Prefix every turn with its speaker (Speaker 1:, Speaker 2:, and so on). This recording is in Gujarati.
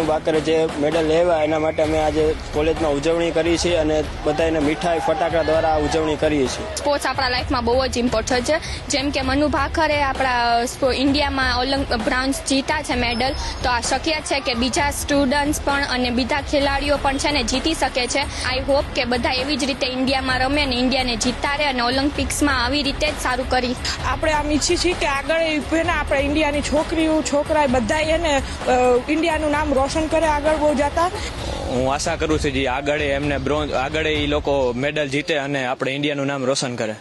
Speaker 1: બાકરે જે મેડલ લેવા એના માટે અમે આજે કોલેજમાં ઉજવણી કરી છે અને બધાને મીઠાઈ ફટાકડા દ્વારા ઉજવણી કરીએ છીએ.
Speaker 2: સ્પોર્ટ્સ આપણા લાઈફમાં બહુ જ ઇમ્પોર્ટન્ટ છે. જેમ કે મનુ ભાખરે આપણા ઇન્ડિયામાં ઓલિમ્પ બ્રાઉન્સ જીતા છે મેડલ તો આ શક્ય છે કે બીજા સ્ટુડન્ટ્સ પણ અને બીજા ખેલાડીઓ પણ છે ને જીતી શકે છે. આઈ હોપ કે બધા એવી જ રીતે ઇન્ડિયામાં રમે અને ઇન્ડિયાને જીતાડે અને ઓલિમ્પિક્સમાં આવી રીતે જ સારું કરી.
Speaker 3: આપણે આમ ઈચ્છીએ છીએ કે આગળ એ આપણે ઇન્ડિયાની છોકરીઓ છોકરા બધા એને ઇન્ડિયાનું નામ રોશન કરે, આગળ બહુ જતા.
Speaker 4: હું આશા કરું છું જે, આગળ એમને બ્રોન્ઝ આગળ એ લોકો મેડલ જીતે અને આપણે ઇન્ડિયાનું નામ રોશન કરે.